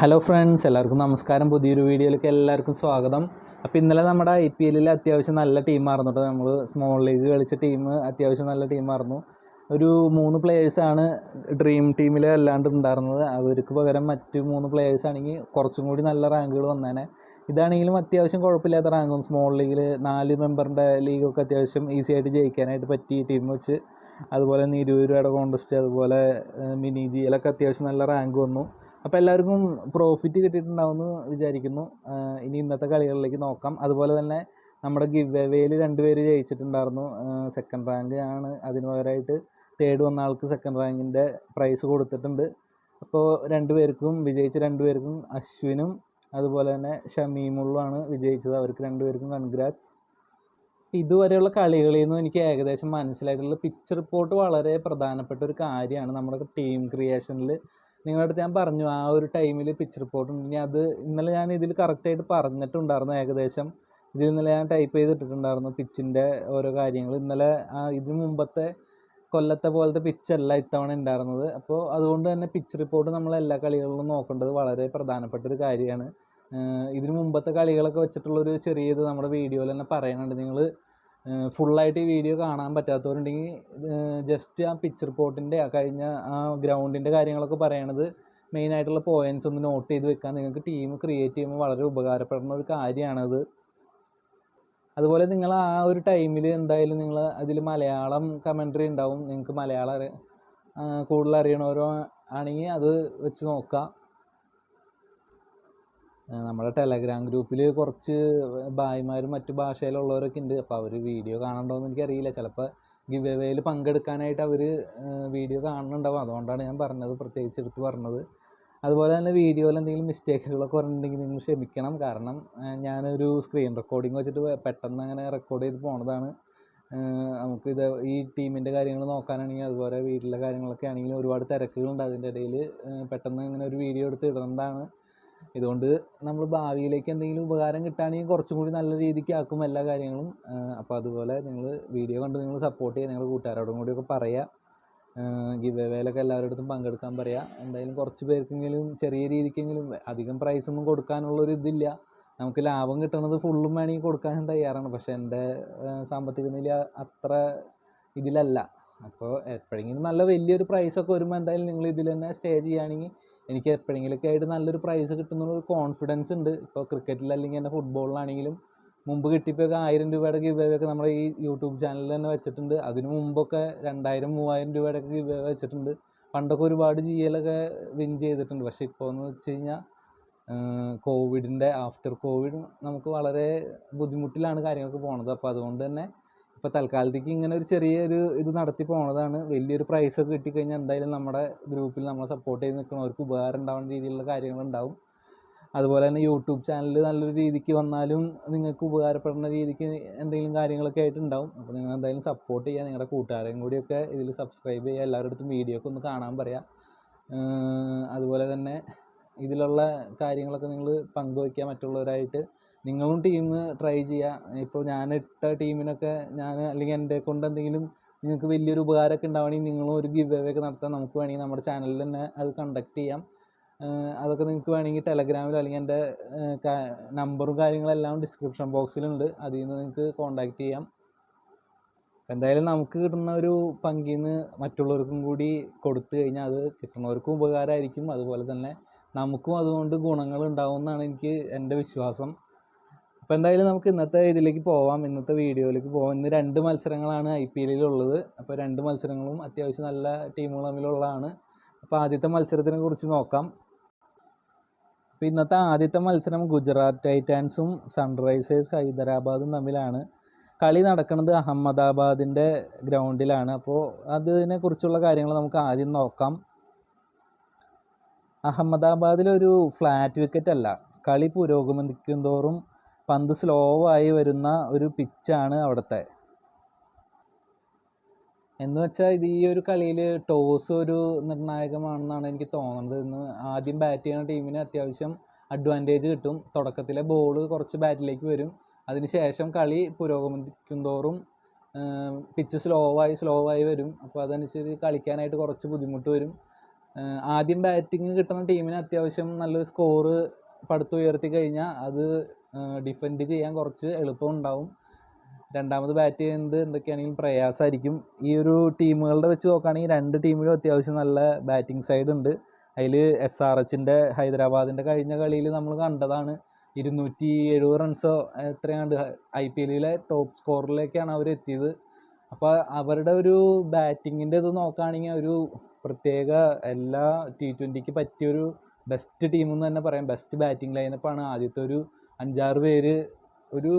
Hello friends എല്ലാവർക്കും നമസ്കാരം. പുതിയൊരു വീഡിയോയിലേക്ക് എല്ലാവർക്കും സ്വാഗതം. അപ്പോൾ ഇന്നലെ നമ്മുടെ ഐ പി എല്ലിൽ അത്യാവശ്യം നല്ല ടീമായിരുന്നു കേട്ടോ നമ്മൾ സ്മോൾ ലീഗ് കളിച്ച ടീം അത്യാവശ്യം നല്ല ടീമായിരുന്നു ഒരു മൂന്ന് പ്ലേയേഴ്സാണ് ഡ്രീം ടീമിൽ അല്ലാണ്ട് ഉണ്ടായിരുന്നത്. അവർക്ക് പകരം മറ്റ് മൂന്ന് പ്ലേയേഴ്സ് ആണെങ്കിൽ കുറച്ചും കൂടി നല്ല റാങ്കുകൾ വന്നേനെ. ഇതാണെങ്കിലും അത്യാവശ്യം കുഴപ്പമില്ലാത്ത റാങ്കും സ്മോൾ ലീഗിൽ നാല് മെമ്പറിന്റെ ലീഗൊക്കെ അത്യാവശ്യം ഈസി ആയിട്ട് ജയിക്കാനായിട്ട് പറ്റി ടീം വെച്ച്. അതുപോലെ നിരൂരുടെ കോൺടെസ്റ്റ് അതുപോലെ മിനി ജിയിലൊക്കെ അത്യാവശ്യം നല്ല റാങ്ക് വന്നു. അപ്പോൾ എല്ലാവർക്കും പ്രോഫിറ്റ് കിട്ടിയിട്ടുണ്ടാവുമെന്ന് വിചാരിക്കുന്നു. ഇനി ഇന്നത്തെ കളികളിലേക്ക് നോക്കാം. അതുപോലെ തന്നെ നമ്മുടെ ഗിവ് എവേയിൽ രണ്ടുപേര് ജയിച്ചിട്ടുണ്ടായിരുന്നു. സെക്കൻഡ് റാങ്ക് ആണ്. അതിന് പകരമായിട്ട് തേർഡ് വന്ന ആൾക്ക് സെക്കൻഡ് റാങ്കിന്റെ പ്രൈസ് കൊടുത്തിട്ടുണ്ട്. അപ്പോൾ രണ്ടുപേർക്കും വിജയിച്ച രണ്ടുപേർക്കും അശ്വിനും അതുപോലെ തന്നെ ഷമീമുള്ളുമാണ് വിജയിച്ചത്. അവർക്ക് രണ്ടുപേർക്കും കൺഗ്രാറ്റ്സ് ഇതുവരെയുള്ള കളികളിൽ നിന്നും എനിക്ക് ഏകദേശം മനസ്സിലായിട്ടുള്ള പിച്ച് റിപ്പോർട്ട് വളരെ പ്രധാനപ്പെട്ട ഒരു കാര്യമാണ്. നമ്മുടെ ടീം ക്രിയേഷനിൽ നിങ്ങളുടെ അടുത്ത് ഞാൻ പറഞ്ഞു ആ ഒരു ടൈമിൽ പിച്ച് റിപ്പോർട്ട് ഉണ്ട്. ഇനി അത് ഇന്നലെ ഞാൻ ഇതിൽ കറക്റ്റായിട്ട് പറഞ്ഞിട്ടുണ്ടായിരുന്നു ഏകദേശം. ഇതിൽ ഇന്നലെ ഞാൻ ടൈപ്പ് ചെയ്തിട്ടിട്ടുണ്ടായിരുന്നു പിച്ചിന്റെ ഓരോ കാര്യങ്ങൾ ഇന്നലെ ആ ഇതിന് മുമ്പത്തെ കൊല്ലത്തെ പോലത്തെ പിച്ചല്ല ഇത്തവണ ഉണ്ടായിരുന്നത് അപ്പോൾ അതുകൊണ്ട് തന്നെ പിച്ച് റിപ്പോർട്ട് നമ്മൾ എല്ലാ കളികളിലും നോക്കേണ്ടത് വളരെ പ്രധാനപ്പെട്ട ഒരു കാര്യമാണ് ഇതിന് മുമ്പത്തെ കളികളൊക്കെ വെച്ചിട്ടുള്ളൊരു ചെറിയ ഇത് നമ്മുടെ വീഡിയോയിൽ തന്നെ പറയുന്നുണ്ട് നിങ്ങൾ ഫുള്ളായിട്ട് ഈ വീഡിയോ കാണാൻ പറ്റാത്തവരുണ്ടെങ്കിൽ ജസ്റ്റ് ആ പിക്ചർ പോട്ടിന്റെ ആ കഴിഞ്ഞ ആ ഗ്രൗണ്ടിന്റെ കാര്യങ്ങളൊക്കെ പറയണത് മെയിനായിട്ടുള്ള പോയിന്റ്സ് ഒന്ന് നോട്ട് ചെയ്ത് വെക്കാൻ നിങ്ങൾക്ക് ടീം ക്രിയേറ്റ് ചെയ്യുമ്പോൾ വളരെ ഉപകാരപ്പെടുന്ന ഒരു കാര്യമാണത്. അതുപോലെ നിങ്ങൾ ആ ഒരു ടൈമിൽ എന്തായാലും നിങ്ങൾ അതിൽ മലയാളം കമൻട്രി ഉണ്ടാവും. നിങ്ങൾക്ക് മലയാളം കൂടുതൽ അറിയണവരോ ആണെങ്കിൽ അത് വെച്ച് നോക്കാം. നമ്മുടെ ടെലഗ്രാം ഗ്രൂപ്പിൽ കുറച്ച് ഭായിമാരും മറ്റു ഭാഷയിലുള്ളവരൊക്കെ ഉണ്ട്. അപ്പോൾ അവർ വീഡിയോ കാണണ്ടോയെന്ന് എനിക്കറിയില്ല. ചിലപ്പോൾ ഗിവ് എവേയിൽ പങ്കെടുക്കാനായിട്ട് അവർ വീഡിയോ കാണുന്നുണ്ടാവും അതുകൊണ്ടാണ് ഞാൻ പറഞ്ഞത്. പ്രത്യേകിച്ച് എടുത്ത് പറഞ്ഞത്. അതുപോലെ തന്നെ വീഡിയോയിൽ എന്തെങ്കിലും മിസ്റ്റേക്കുകളൊക്കെ പറഞ്ഞിട്ടുണ്ടെങ്കിൽ നിങ്ങൾ ക്ഷമിക്കണം. കാരണം ഞാനൊരു സ്ക്രീൻ റെക്കോർഡിംഗ് വെച്ചിട്ട് പെട്ടെന്ന് അങ്ങനെ റെക്കോർഡ് ചെയ്ത് പോണതാണ്. നമുക്ക് നമുക്കിത് ഈ ടീമിന്റെ കാര്യങ്ങൾ നോക്കാനാണെങ്കിൽ അതുപോലെ വീട്ടിലെ കാര്യങ്ങളൊക്കെ ആണെങ്കിലും ഒരുപാട് തിരക്കുകളുണ്ട്. അതിന്റെ ഇടയിൽ പെട്ടെന്ന് ഇങ്ങനെ ഒരു വീഡിയോ എടുത്ത് ഇടുന്നതാണ് ഇതുകൊണ്ട് നമ്മൾ ഭാവിയിലേക്ക് എന്തെങ്കിലും ഉപകാരം കിട്ടുകയാണെങ്കിൽ കുറച്ചും കൂടി നല്ല രീതിക്ക് ആക്കും എല്ലാ കാര്യങ്ങളും. അപ്പോൾ അതുപോലെ നിങ്ങൾ വീഡിയോ കണ്ട് നിങ്ങൾ സപ്പോർട്ട് ചെയ്യുക നിങ്ങളുടെ കൂട്ടുകാരോടും കൂടിയൊക്കെ പറയുക ഗിവ് എവേയിലൊക്കെ എല്ലാവരുടെ അടുത്തും പങ്കെടുക്കാൻ പറയുക എന്തായാലും കുറച്ച് പേർക്കെങ്കിലും ചെറിയ രീതിക്കെങ്കിലും അധികം പ്രൈസൊന്നും കൊടുക്കാനുള്ളൊരു ഇതില്ല. നമുക്ക് ലാഭം കിട്ടുന്നത് ഫുള്ളും വേണമെങ്കിൽ കൊടുക്കാൻ തയ്യാറാണ്. പക്ഷേ എന്റെ സാമ്പത്തിക നില അത്ര ഇതിലല്ല. അപ്പോൾ എപ്പോഴെങ്കിലും നല്ല വലിയൊരു പ്രൈസൊക്കെ വരുമ്പോൾ എന്തായാലും നിങ്ങൾ ഇതിൽ തന്നെ സ്റ്റേ ചെയ്യുകയാണെങ്കിൽ എനിക്ക് എപ്പോഴെങ്കിലുമൊക്കെ ആയിട്ട് നല്ലൊരു പ്രൈസ് കിട്ടുന്നൊരു കോൺഫിഡൻസ് ഉണ്ട്. ഇപ്പോൾ ക്രിക്കറ്റിൽ അല്ലെങ്കിൽ എന്റെ ഫുട്ബോളിലാണെങ്കിലും മുമ്പ് കിട്ടിയപ്പോൾ ആയിരം രൂപയുടെ ഗിവ് ഒക്കെ നമ്മുടെ ഈ യൂട്യൂബ് ചാനലിൽ തന്നെ വെച്ചിട്ടുണ്ട്. അതിന് മുമ്പൊക്കെ രണ്ടായിരം മൂവായിരം രൂപയുടെ ഒക്കെ ഗിവ് വെച്ചിട്ടുണ്ട്. പണ്ടൊക്കെ ഒരുപാട് ജി വിൻ ചെയ്തിട്ടുണ്ട്. പക്ഷെ ഇപ്പോൾ എന്ന് വെച്ച് കഴിഞ്ഞാൽ കോവിഡിന്റെ ആഫ്റ്റർ കോവിഡ് നമുക്ക് വളരെ ബുദ്ധിമുട്ടിലാണ് കാര്യങ്ങളൊക്കെ പോണത്. അപ്പോൾ അതുകൊണ്ട് തന്നെ ഇപ്പോൾ തൽക്കാലത്തേക്ക് ഇങ്ങനെ ഒരു ചെറിയൊരു ഇത് നടത്തി പോണതാണ്. വലിയൊരു പ്രൈസൊക്കെ കിട്ടിക്കഴിഞ്ഞാൽ എന്തായാലും നമ്മുടെ ഗ്രൂപ്പിൽ നമ്മളെ സപ്പോർട്ട് ചെയ്ത് നിൽക്കുന്നവർക്ക് ഉപകാരം ഉണ്ടാവുന്ന രീതിയിലുള്ള കാര്യങ്ങളുണ്ടാവും അതുപോലെ തന്നെ യൂട്യൂബ് ചാനൽ നല്ലൊരു രീതിക്ക് വന്നാലും നിങ്ങൾക്ക് ഉപകാരപ്പെടുന്ന രീതിക്ക് എന്തെങ്കിലും കാര്യങ്ങളൊക്കെ ആയിട്ടുണ്ടാവും അപ്പോൾ നിങ്ങൾ എന്തായാലും സപ്പോർട്ട് ചെയ്യുക നിങ്ങളുടെ കൂട്ടുകാരെയും കൂടിയൊക്കെ ഇതിൽ സബ്സ്ക്രൈബ് ചെയ്യുക എല്ലാവരുടെ അടുത്തും വീഡിയോ ഒക്കെ ഒന്ന് കാണാൻ പറയാം. ഏഹ് അതുപോലെ തന്നെ ഇതിലുള്ള കാര്യങ്ങളൊക്കെ നിങ്ങൾ പങ്കുവയ്ക്കുക മറ്റുള്ളവരായിട്ട്. നിങ്ങളും ടീം ട്രൈ ചെയ്യുക ഇപ്പോൾ ഞാൻ ഇട്ട ടീമിനൊക്കെ ഞാൻ അല്ലെങ്കിൽ എന്റെ കൊണ്ട് എന്തെങ്കിലും നിങ്ങൾക്ക് വലിയൊരു ഉപകാരമൊക്കെ ഉണ്ടാവുകയാണെങ്കിൽ നിങ്ങളും ഒരു ഗിവ് അവേ ഒക്കെ നടത്താം നമുക്ക് വേണമെങ്കിൽ നമ്മുടെ ചാനലിൽ തന്നെ അത് കണ്ടക്ട് ചെയ്യാം. അതൊക്കെ നിങ്ങൾക്ക് വേണമെങ്കിൽ ടെലഗ്രാമിലോ അല്ലെങ്കിൽ എന്റെ നമ്പറും കാര്യങ്ങളെല്ലാം ഡിസ്ക്രിപ്ഷൻ ബോക്സിലുണ്ട് അതിൽ നിന്ന് നിങ്ങൾക്ക് കോൺടാക്റ്റ് ചെയ്യാം. എന്തായാലും നമുക്ക് കിട്ടുന്ന ഒരു പങ്കിൽ നിന്ന് മറ്റുള്ളവർക്കും കൂടി കൊടുത്തു കഴിഞ്ഞാൽ അത് കിട്ടുന്നവർക്കും ഉപകാരമായിരിക്കും. അതുപോലെ തന്നെ നമുക്കും അതുകൊണ്ട് ഗുണങ്ങൾ ഉണ്ടാവുമെന്നാണ് എനിക്ക് എന്റെ വിശ്വാസം. അപ്പോൾ എന്തായാലും നമുക്ക് ഇന്നത്തെ ഇതിലേക്ക് പോവാം. ഇന്നത്തെ വീഡിയോയിലേക്ക് പോവാം. ഇന്ന് രണ്ട് മത്സരങ്ങളാണ് ഐ പി എല്ലിലുള്ളത്. അപ്പോൾ രണ്ട് മത്സരങ്ങളും അത്യാവശ്യം നല്ല ടീമുകൾ തമ്മിലുള്ളതാണ്. അപ്പോൾ ആദ്യത്തെ മത്സരത്തിനെ കുറിച്ച് നോക്കാം. അപ്പോൾ ഇന്നത്തെ ആദ്യത്തെ മത്സരം ഗുജറാത്ത് ടൈറ്റാൻസും സൺറൈസേഴ്സ് ഹൈദരാബാദും തമ്മിലാണ്. കളി നടക്കുന്നത് അഹമ്മദാബാദിന്റെ ഗ്രൗണ്ടിലാണ്. അപ്പോൾ അതിനെക്കുറിച്ചുള്ള കാര്യങ്ങൾ നമുക്ക് ആദ്യം നോക്കാം. അഹമ്മദാബാദിലൊരു ഫ്ലാറ്റ് വിക്കറ്റ് അല്ല കളി പുരോഗമിക്കും തോറും പന്ത് സ്ലോ ആയി വരുന്ന ഒരു പിച്ചാണ് അവിടുത്തെ. എന്ന് വെച്ചാൽ ഇത് ഈ ഒരു കളിയിൽ ടോസ് ഒരു നിർണായകമാണെന്നാണ് എനിക്ക് തോന്നുന്നത്. ഇന്ന് ആദ്യം ബാറ്റ് ചെയ്യുന്ന ടീമിന് അത്യാവശ്യം അഡ്വാന്റേജ് കിട്ടും. തുടക്കത്തിലെ ബോൾ കുറച്ച് ബാറ്റിലേക്ക് വരും. അതിനുശേഷം കളി പുരോഗമിക്കും തോറും പിച്ച് സ്ലോ ആയി സ്ലോ ആയി വരും. അപ്പോൾ അതനുസരിച്ച് കളിക്കാനായിട്ട് കുറച്ച് ബുദ്ധിമുട്ട് വരും. ആദ്യം ബാറ്റിംഗ് കിട്ടുന്ന ടീമിന് അത്യാവശ്യം നല്ലൊരു സ്കോറ് പടുത്തുയർത്തി കഴിഞ്ഞാൽ അത് ഡിഫെൻഡ് ചെയ്യാൻ കുറച്ച് എളുപ്പമുണ്ടാവും രണ്ടാമത് ബാറ്റ് ചെയ്യുന്നത് എന്തൊക്കെയാണെങ്കിലും പ്രയാസമായിരിക്കും. ഈ ഒരു ടീമുകളുടെ വെച്ച് നോക്കുകയാണെങ്കിൽ രണ്ട് ടീമിലും അത്യാവശ്യം നല്ല ബാറ്റിംഗ് സൈഡ് ഉണ്ട്. അതിൽ എസ് ആർ എച്ചിന്റെ ഹൈദരാബാദിന്റെ കഴിഞ്ഞ കളിയിൽ നമ്മൾ കണ്ടതാണ്. ഇരുന്നൂറ്റി എഴുപത് റൺസോ എത്രയാണ്ട് ഐ പി എല്ലിലെ ടോപ്പ് സ്കോറിലേക്കാണ് അവർ എത്തിയത്. അപ്പോൾ അവരുടെ ഒരു ബാറ്റിങ്ങിന്റെ ഇത് നോക്കുകയാണെങ്കിൽ ഒരു പ്രത്യേക എല്ലാ ടി ട്വന്റിക്ക് പറ്റിയൊരു ബെസ്റ്റ് ടീം എന്ന് തന്നെ പറയാം. ബെസ്റ്റ് ബാറ്റിംഗ് ലൈനപ്പാണ് ആദ്യത്തെ ഒരു അഞ്ചാറ് പേര് ഒരു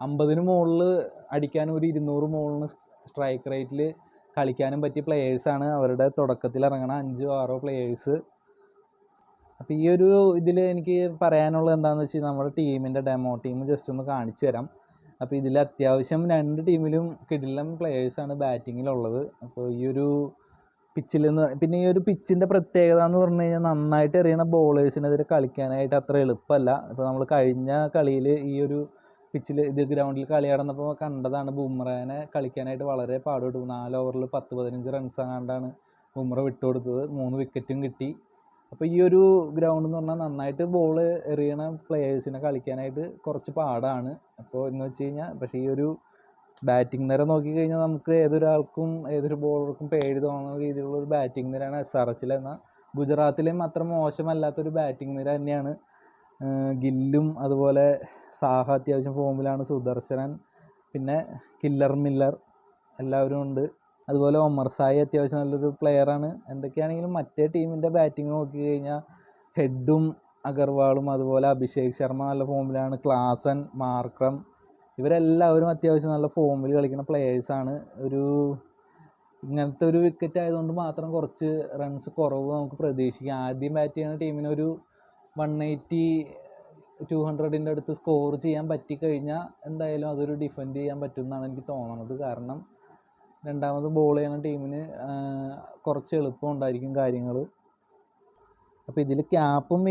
അമ്പതിന് മുകളിൽ അടിക്കാനും ഒരു ഇരുന്നൂറ് മുകളിൽ സ്ട്രൈക്ക് റേറ്റിൽ കളിക്കാനും പറ്റിയ പ്ലെയേഴ്സാണ് അവരുടെ തുടക്കത്തിൽ ഇറങ്ങണ അഞ്ചോ ആറോ പ്ലെയേഴ്സ് അപ്പോൾ ഈ ഒരു ഇതിൽ എനിക്ക് പറയാനുള്ളത് എന്താണെന്ന് വെച്ചാൽ നമ്മുടെ ടീമിന്റെ ഡെമോ ടീം ജസ്റ്റ് ഒന്ന് കാണിച്ചു തരാം. അപ്പോൾ ഇതിൽ അത്യാവശ്യം രണ്ട് ടീമിലും കിടിലം പ്ലെയേഴ്സാണ് ബാറ്റിങ്ങിലുള്ളത് അപ്പോൾ ഈ ഒരു പിച്ചിൽ നിന്ന് പിന്നെ ഈ ഒരു പിച്ചിന്റെ പ്രത്യേകത എന്ന് പറഞ്ഞു കഴിഞ്ഞാൽ നന്നായിട്ട് എറിയണ ബോളേഴ്സിനെതിരെ കളിക്കാനായിട്ട് അത്ര എളുപ്പമല്ല. ഇപ്പോൾ നമ്മൾ കഴിഞ്ഞ കളിയിൽ ഈ ഒരു പിച്ചിൽ ഇത് ഗ്രൗണ്ടിൽ കളി നടന്നപ്പോൾ കണ്ടതാണ് ബുംറേനെ കളിക്കാനായിട്ട് വളരെ പാടുപെട്ടു. നാല് ഓവറിൽ പത്ത് പതിനഞ്ച് റൺസ് അങ്ങാണ്ടാണ് ബുംറ വിട്ടുകൊടുത്തത്. മൂന്ന് വിക്കറ്റും കിട്ടി. അപ്പോൾ ഈ ഒരു ഗ്രൗണ്ട് എന്ന് പറഞ്ഞാൽ നന്നായിട്ട് ബോൾ എറിയണ പ്ലെയേഴ്സിനെ കളിക്കാനായിട്ട് കുറച്ച് പാടാണ്. അപ്പോൾ എന്ന് വെച്ച് കഴിഞ്ഞാൽ പക്ഷേ ഈ ഒരു ബാറ്റിംഗ് നിര നോക്കിക്കഴിഞ്ഞാൽ നമുക്ക് ഏതൊരാൾക്കും ഏതൊരു ബോളർക്കും പേടി തോന്നുന്ന രീതിയിലുള്ള ഒരു ബാറ്റിംഗ് നിരയാണ് എസ് ആർ എച്ചിൽ എന്നാൽ ഗുജറാത്തിലെയും അത്ര മോശമല്ലാത്തൊരു ബാറ്റിംഗ് നിര തന്നെയാണ്. ഗില്ലും അതുപോലെ സാഹ അത്യാവശ്യം ഫോമിലാണ് സുദർശനൻ. പിന്നെ കില്ലർ മില്ലർ എല്ലാവരും ഉണ്ട്. അതുപോലെ ഒമർ സായി അത്യാവശ്യം നല്ലൊരു പ്ലെയറാണ് എന്തൊക്കെയാണെങ്കിലും മറ്റേ ടീമിന്റെ ബാറ്റിംഗ് നോക്കി കഴിഞ്ഞാൽ ഹെഡും അഗർവാളും അതുപോലെ അഭിഷേക് ശർമ്മ നല്ല ഫോമിലാണ് ക്ലാസൻ മാർക്രം ഇവരെല്ലാവരും അത്യാവശ്യം നല്ല ഫോമിൽ കളിക്കുന്ന പ്ലെയേഴ്സാണ് ഒരു ഇങ്ങനത്തെ ഒരു വിക്കറ്റ് ആയതുകൊണ്ട് മാത്രം കുറച്ച് റൺസ് കുറവ് നമുക്ക് പ്രതീക്ഷിക്കാം. ആദ്യം ബാറ്റ് ചെയ്യുന്ന ടീമിന് ഒരു വൺ എയ്റ്റി ടു ഹൺഡ്രഡിന്റെ അടുത്ത് സ്കോർ ചെയ്യാൻ പറ്റിക്കഴിഞ്ഞാൽ എന്തായാലും അതൊരു ഡിഫെൻഡ് ചെയ്യാൻ പറ്റും എന്നാണ് എനിക്ക് തോന്നുന്നത് കാരണം രണ്ടാമത് ബോൾ ചെയ്യുന്ന ടീമിന് കുറച്ച് എളുപ്പം ഉണ്ടായിരിക്കും കാര്യങ്ങൾ അപ്പോൾ ഇതിൽ ക്യാപ്പും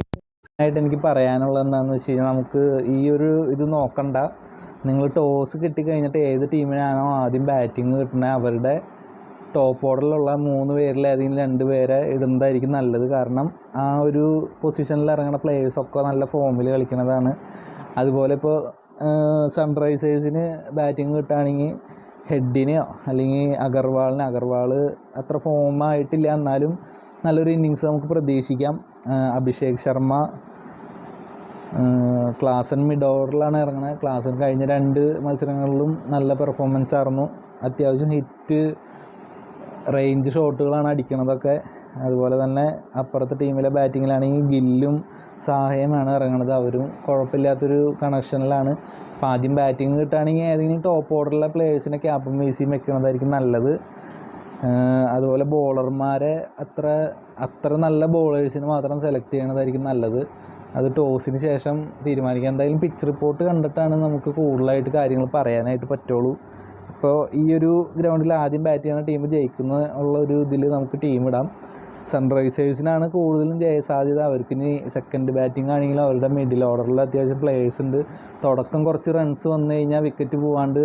ആയിട്ട് എനിക്ക് പറയാനുള്ളത് എന്താണെന്ന് വെച്ച് കഴിഞ്ഞാൽ നമുക്ക് ഈ ഒരു ഇത് നോക്കണ്ട. നിങ്ങൾ ടോസ് കിട്ടിക്കഴിഞ്ഞിട്ട് ഏത് ടീമിനാണോ ആദ്യം ബാറ്റിംഗ് കിട്ടുന്നത് അവരുടെ ടോപ്പ് ഓർഡറിലുള്ള മൂന്ന് പേരിൽ ഏതെങ്കിലും രണ്ട് പേരെ ഇടുന്നതായിരിക്കും നല്ലത്. കാരണം ആ ഒരു പൊസിഷനിൽ ഇറങ്ങുന്ന പ്ലേയേഴ്സൊക്കെ നല്ല ഫോമിൽ കളിക്കുന്നതാണ് അതുപോലെ ഇപ്പോൾ സൺറൈസേഴ്സിന് ബാറ്റിംഗ് കിട്ടുകയാണെങ്കിൽ ഹെഡിനെയോ അല്ലെങ്കിൽ അഗർവാളിന് അഗർവാൾ അത്ര ഫോമായിട്ടില്ല എന്നാലും നല്ലൊരു ഇന്നിങ്സ് നമുക്ക് പ്രതീക്ഷിക്കാം. അഭിഷേക് ശർമ്മ ക്ലാസൻ മിഡ് ഓവറിലാണ് ഇറങ്ങുന്നത് ക്ലാസൻ കഴിഞ്ഞ രണ്ട് മത്സരങ്ങളിലും നല്ല പെർഫോമൻസ് ആയിരുന്നു. അത്യാവശ്യം ഹിറ്റ് റേഞ്ച് ഷോട്ടുകളാണ് അടിക്കണതൊക്കെ. അതുപോലെ തന്നെ അപ്പുറത്തെ ടീമിലെ ബാറ്റിങ്ങിലാണെങ്കിൽ ഗില്ലും സഹായമാണ് ഇറങ്ങുന്നത് അവരും കുഴപ്പമില്ലാത്തൊരു കണക്ഷനിലാണ് അപ്പോൾ ആദ്യം ബാറ്റിംഗ് കിട്ടുകയാണെങ്കിൽ ഏതെങ്കിലും ടോപ്പ് ഓർഡറിലെ പ്ലേയേഴ്സിനെ ക്യാപ്പും വീസിയും വെക്കുന്നതായിരിക്കും നല്ലത്. അതുപോലെ ബോളർമാരെ അത്ര അത്ര നല്ല ബോളേഴ്സിന് മാത്രം സെലക്ട് ചെയ്യണതായിരിക്കും നല്ലത്. അത് ടോസിന് ശേഷം തീരുമാനിക്കാം. എന്തായാലും പിച്ച് റിപ്പോർട്ട് കണ്ടിട്ടാണ് നമുക്ക് കൂടുതലായിട്ട് കാര്യങ്ങൾ പറയാനായിട്ട് പറ്റുള്ളൂ. ഇപ്പോൾ ഈ ഒരു ഗ്രൗണ്ടിൽ ആദ്യം ബാറ്റ് ചെയ്യുന്ന ടീം ജയിക്കുന്ന ഉള്ള ഒരു ഇതിൽ നമുക്ക് ടീം ഇടാം. സൺറൈസേഴ്സിനാണ് കൂടുതലും ജയസാധ്യത അവർക്ക് ഇനി സെക്കൻഡ് ബാറ്റിംഗ് ആണെങ്കിലും അവരുടെ മിഡിൽ ഓർഡറിൽ അത്യാവശ്യം പ്ലേയേഴ്സ് ഉണ്ട്. തുടക്കം കുറച്ച് റൺസ് വന്നു കഴിഞ്ഞാൽ വിക്കറ്റ് പോവാണ്ട്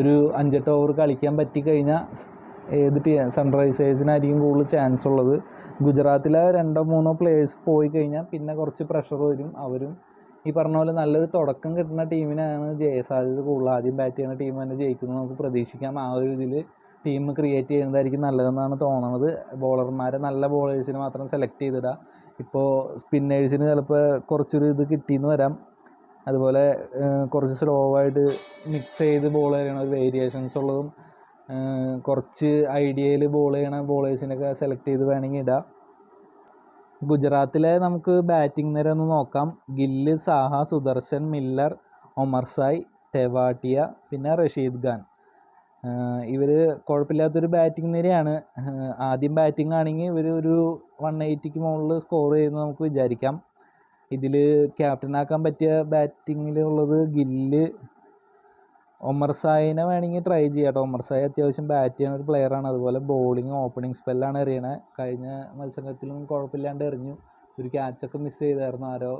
ഒരു അഞ്ചെട്ട് ഓവർ കളിക്കാൻ പറ്റിക്കഴിഞ്ഞാൽ ഏത് ടീം സൺറൈസേഴ്സിനായിരിക്കും കൂടുതൽ ചാൻസ് ഉള്ളത്. ഗുജറാത്തിലെ രണ്ടോ മൂന്നോ പ്ലേയേഴ്സ് പോയി കഴിഞ്ഞാൽ പിന്നെ കുറച്ച് പ്രഷർ വരും. അവരും ഈ പറഞ്ഞ പോലെ നല്ലൊരു തുടക്കം കിട്ടുന്ന ടീമിനാണ് ജയസാധ്യത കൂടുതൽ. ആദ്യം ബാറ്റ് ചെയ്യുന്ന ടീം തന്നെ ജയിക്കുന്നത് നമുക്ക് പ്രതീക്ഷിക്കാം. ആ ഒരു ഇതിൽ ടീം ക്രിയേറ്റ് ചെയ്യുന്നതായിരിക്കും നല്ലതെന്നാണ് തോന്നുന്നത് ബോളർമാരെ നല്ല ബോളേഴ്സിന് മാത്രം സെലക്ട് ചെയ്തിടുക ഇപ്പോൾ സ്പിന്നേഴ്സിന് ചിലപ്പോൾ കുറച്ചൊരു ഇത് കിട്ടിയെന്ന് വരാം. അതുപോലെ കുറച്ച് സ്ലോ ആയിട്ട് മിക്സ് ചെയ്ത് ബോൾ ചെയ്യണ ഒരു വേരിയേഷൻസ് ഉള്ളതും കുറച്ച് ഐഡിയയിൽ ബോൾ ചെയ്യണ ബോളേഴ്സിനൊക്കെ സെലക്ട് ചെയ്ത് വേണമെങ്കിൽ ഇടാം. ഗുജറാത്തിലെ നമുക്ക് ബാറ്റിംഗ് നിര ഒന്ന് നോക്കാം. ഗില്ല് സാഹ സുദർശൻ മില്ലർ ഒമർ സായ് ടെവാട്ടിയ പിന്നെ റഷീദ് ഖാൻ. ഇവർ കുഴപ്പമില്ലാത്തൊരു ബാറ്റിംഗ് നിരയാണ്. ആദ്യം ബാറ്റിംഗ് ആണെങ്കിൽ ഇവർ ഒരു വൺ എയ്റ്റിക്ക് മുകളിൽ സ്കോർ ചെയ്യുമെന്ന് നമുക്ക് വിചാരിക്കാം. ഇതിൽ ക്യാപ്റ്റനാക്കാൻ പറ്റിയ ബാറ്റിങ്ങിലുള്ളത് ഗില്ല് ഒമർ സായിനെ വേണമെങ്കിൽ ട്രൈ ചെയ്യാം കേട്ടോ ഒമർ സായി അത്യാവശ്യം ബാറ്റ് ചെയ്യുന്ന ഒരു പ്ലെയറാണ് അതുപോലെ ബോളിങ് ഓപ്പണിംഗ് സ്പെല്ലാണ് എറിയണത് കഴിഞ്ഞ മത്സരത്തിലും കുഴപ്പമില്ലാണ്ട് എറിഞ്ഞു. ഒരു ക്യാച്ചൊക്കെ മിസ് ചെയ്തായിരുന്നു ആരോ.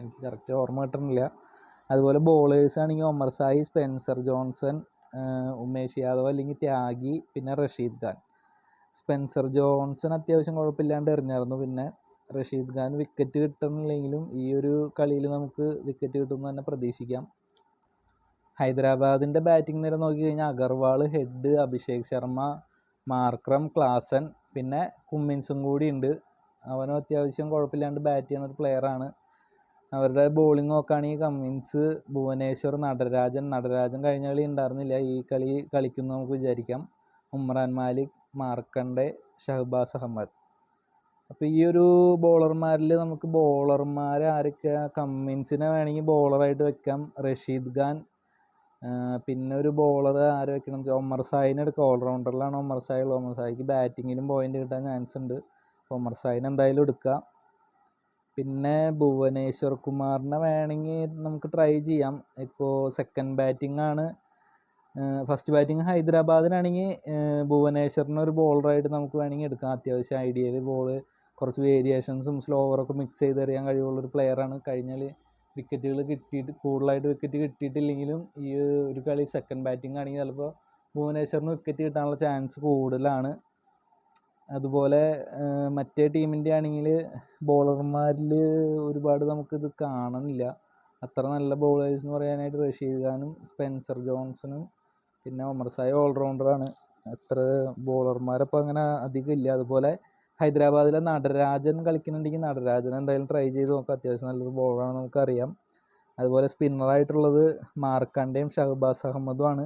എനിക്ക് കറക്റ്റ് ഓർമ്മ കിട്ടണില്ല. അതുപോലെ ബോളേഴ്സ് ആണെങ്കിൽ Omarzai Spencer Johnson Umesh Yadav അല്ലെങ്കിൽ ത്യാഗി പിന്നെ റഷീദ് ഖാൻ. സ്പെൻസർ ജോൺസൺ അത്യാവശ്യം കുഴപ്പമില്ലാണ്ട് എറിഞ്ഞായിരുന്നു. പിന്നെ റഷീദ് ഖാൻ വിക്കറ്റ് കിട്ടണില്ലെങ്കിലും ഈ ഒരു കളിയിൽ നമുക്ക് വിക്കറ്റ് കിട്ടുമെന്ന് തന്നെ പ്രതീക്ഷിക്കാം. ഹൈദരാബാദിന്റെ ബാറ്റിംഗ് നിര നോക്കി കഴിഞ്ഞാൽ Agarwal Head Abhishek Sharma Markram Klaasen പിന്നെ കുമ്മിൻസും കൂടി ഉണ്ട്. അവനും അത്യാവശ്യം കുഴപ്പമില്ലാണ്ട് ബാറ്റ് ചെയ്യുന്ന ഒരു പ്ലെയറാണ് അവരുടെ ബോളിംഗ് നോക്കുകയാണെങ്കിൽ കമ്മിൻസ് ഭുവനേശ്വർ നടരാജൻ നടരാജൻ കഴിഞ്ഞ കളി ഉണ്ടായിരുന്നില്ല. ഈ കളി കളിക്കുന്നു നമുക്ക് വിചാരിക്കാം. ഉമ്രാൻ മാലിക് മാർക്കണ്ടെ ഷഹബാസ് അഹമ്മദ്. അപ്പോൾ ഈ ഒരു ബോളർമാരിൽ നമുക്ക് ബോളർമാർ ആരൊക്കെ കമ്മിൻസിനെ വേണമെങ്കിൽ ബോളറായിട്ട് വെക്കാം. റഷീദ് ഖാൻ പിന്നെ ഒരു ബോളർ ആരെ വെക്കണം? ഒമർ സായിനെ എടുക്കുക ഓൾറൗണ്ടറിലാണ് ഒമർ സായി ഉള്ളത്. ഒമർ സായിക്ക് ബാറ്റിങ്ങിലും പോയിന്റ് കിട്ടാൻ ചാൻസ് ഉണ്ട്. ഒമർ സായിനെ എന്തായാലും എടുക്കുക പിന്നെ ഭുവനേശ്വർ കുമാറിനെ വേണമെങ്കിൽ നമുക്ക് ട്രൈ ചെയ്യാം. ഇപ്പോൾ സെക്കൻഡ് ബാറ്റിംഗ് ആണ്. ഫസ്റ്റ് ബാറ്റിംഗ് ഹൈദരാബാദിനാണെങ്കിൽ ഭുവനേശ്വറിനെ ഒരു ബോളറായിട്ട് നമുക്ക് വേണമെങ്കിൽ എടുക്കാം. അത്യാവശ്യം ഐഡിയയിൽ ബോൾ കുറച്ച് വേരിയേഷൻസും സ്ലോവറൊക്കെ മിക്സ് ചെയ്തെറിയാൻ കഴിവുള്ളൊരു പ്ലെയറാണ് കഴിഞ്ഞാൽ വിക്കറ്റുകൾ കിട്ടിയിട്ട് കൂടുതലായിട്ട് വിക്കറ്റ് കിട്ടിയിട്ടില്ലെങ്കിലും ഈ ഒരു കളി സെക്കൻഡ് ബാറ്റിംഗ് ആണെങ്കിൽ ചിലപ്പോൾ ഭുവനേശ്വറിന് വിക്കറ്റ് കിട്ടാനുള്ള ചാൻസ് കൂടുതലാണ്. അതുപോലെ മറ്റേ ടീമിന്റെ ആണെങ്കിൽ ബോളർമാരിൽ ഒരുപാട് നമുക്കിത് കാണുന്നില്ല. അത്ര നല്ല ബോളേഴ്സ് എന്ന് പറയാനായിട്ട് റഷീദ് ഖാനും സ്പെൻസർ ജോൺസണും പിന്നെ ഒമർ സായി ഓൾറൗണ്ടറാണ് അത്ര ബോളർമാരപ്പോൾ അങ്ങനെ അധികം ഇല്ല. അതുപോലെ ഹൈദരാബാദിലെ നടരാജൻ കളിക്കുന്നുണ്ടെങ്കിൽ നടരാജൻ എന്തായാലും ട്രൈ ചെയ്ത് നോക്കാം. അത്യാവശ്യം നല്ലൊരു ബോളാണ് നമുക്കറിയാം. അതുപോലെ സ്പിന്നറായിട്ടുള്ളത് മാർക്കണ്ടയും ഷഹബാസ് അഹമ്മദുമാണ്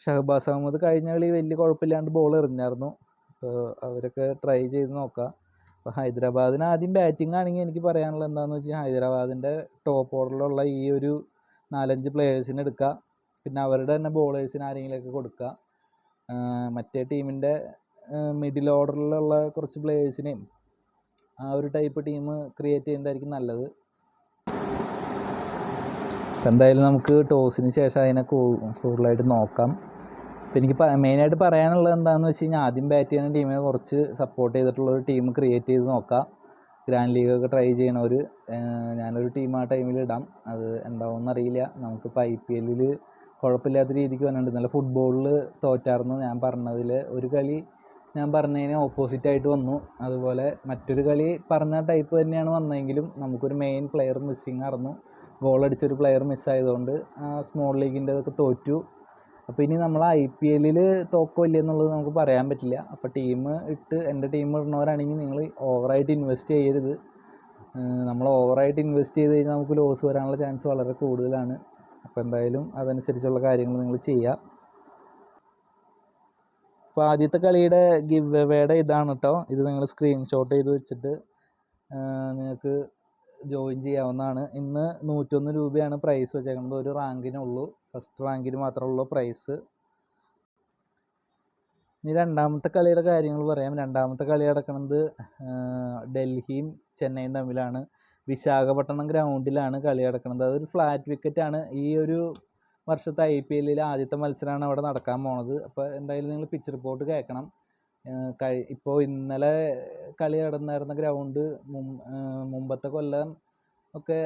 ഷഹബാസ് അഹമ്മദ് കഴിഞ്ഞ കളി വലിയ കുഴപ്പമില്ലാണ്ട് ബോൾ എറിഞ്ഞായിരുന്നു. അപ്പോൾ അവരൊക്കെ ട്രൈ ചെയ്ത് നോക്കാം. അപ്പോൾ ഹൈദരാബാദിന് ആദ്യം ബാറ്റിംഗ് ആണെങ്കിൽ എനിക്ക് പറയാനുള്ളത് എന്താണെന്ന് വെച്ചാൽ ഹൈദരാബാദിന്റെ ടോപ്പ് ഓർഡറിലുള്ള ഈ ഒരു നാലഞ്ച് പ്ലെയേഴ്സിനെ എടുക്കുക പിന്നെ അവരുടെ തന്നെ ബോളേഴ്സിന് ആരെങ്കിലുമൊക്കെ കൊടുക്കുക മറ്റേ ടീമിന്റെ മിഡിൽ ഓർഡറിലുള്ള കുറച്ച് പ്ലേയേഴ്സിനെയും ആ ഒരു ടൈപ്പ് ടീം ക്രിയേറ്റ് ചെയ്യുന്നതായിരിക്കും നല്ലത്. എന്തായാലും നമുക്ക് ടോസിന് ശേഷം അതിനെ കൂടുതലായിട്ട് നോക്കാം. അപ്പം എനിക്ക് മെയിനായിട്ട് പറയാനുള്ളത് എന്താണെന്ന് വെച്ച് കഴിഞ്ഞാൽ ആദ്യം ബാറ്റ് ചെയ്യുന്ന ടീമിനെ കുറച്ച് സപ്പോർട്ട് ചെയ്തിട്ടുള്ള ഒരു ടീം ക്രിയേറ്റ് ചെയ്ത് നോക്കാം. ഗ്രാൻഡ് ലീഗൊക്കെ ട്രൈ ചെയ്യണവർ ഞാനൊരു ടീം ആ ടൈമിൽ ഇടാം. അത് എന്താവുമെന്ന് അറിയില്ല. നമുക്കിപ്പോൾ ഐ പി എല്ലിൽ കുഴപ്പമില്ലാത്ത രീതിക്ക് വന്നിട്ടുണ്ട്. നല്ല ഫുട്ബോളിൽ തോറ്റായിരുന്നു ഞാൻ പറഞ്ഞതിൽ ഒരു കളി ഞാൻ പറഞ്ഞതിന് ഓപ്പോസിറ്റ് ആയിട്ട് വന്നു. അതുപോലെ മറ്റൊരു കളി പറഞ്ഞ ടൈപ്പ് തന്നെയാണ് വന്നതെങ്കിലും നമുക്കൊരു മെയിൻ പ്ലെയർ മിസ്സിങ് ആയിരുന്നു ഗോൾ അടിച്ചൊരു പ്ലെയർ മിസ്സായതുകൊണ്ട് സ്മോൾ ലീഗിന്റെതൊക്കെ തോറ്റു. അപ്പോൾ ഇനി നമ്മൾ ഐ പി എല്ലിൽ തോക്കോ ഇല്ല എന്നുള്ളത് നമുക്ക് പറയാൻ പറ്റില്ല. അപ്പോൾ ടീം ഇട്ട് എന്റെ ടീം ഇടുന്നവരാണെങ്കിൽ നിങ്ങൾ ഓവറായിട്ട് ഇൻവെസ്റ്റ് ചെയ്യരുത്. നമ്മൾ ഓവറായിട്ട് ഇൻവെസ്റ്റ് ചെയ്ത് കഴിഞ്ഞാൽ നമുക്ക് ലോസ് വരാനുള്ള ചാൻസ് വളരെ കൂടുതലാണ്. അപ്പോൾ എന്തായാലും അതനുസരിച്ചുള്ള കാര്യങ്ങൾ നിങ്ങൾ ചെയ്യുക അപ്പോൾ ആദ്യത്തെ കളിയുടെ ഗിവ് എവേയുടെ ഇതാണ് കേട്ടോ ഇത് നിങ്ങൾ സ്ക്രീൻഷോട്ട് ചെയ്ത് വെച്ചിട്ട് നിങ്ങൾക്ക് ജോയിൻ ചെയ്യാവുന്നതാണ്. ഇന്ന് നൂറ്റൊന്ന് രൂപയാണ് പ്രൈസ് വെച്ചേക്കുന്നത് ഒരു റാങ്കിനുള്ളൂ. ഫസ്റ്റ് റാങ്കിന് മാത്രമുള്ള പ്രൈസ് ഇനി രണ്ടാമത്തെ കളിയുടെ കാര്യങ്ങൾ പറയാം. രണ്ടാമത്തെ കളി നടക്കുന്നത് ഡൽഹിയും ചെന്നൈയും തമ്മിലാണ്. വിശാഖപട്ടണം ഗ്രൗണ്ടിലാണ് കളി നടക്കുന്നത് അതൊരു ഫ്ലാറ്റ് വിക്കറ്റാണ് ഈ ഒരു വർഷത്തെ ഐ പി എല്ലിൽ ആദ്യത്തെ മത്സരമാണ് അവിടെ നടക്കാൻ പോണത്. അപ്പോൾ എന്തായാലും നിങ്ങൾ പിച്ച് റിപ്പോർട്ട് കേൾക്കണം. ഇപ്പോൾ ഇന്നലെ കളി നടന്നായിരുന്ന ഗ്രൗണ്ട് മുമ്പത്തെ കൊല്ലം ഒക്കെ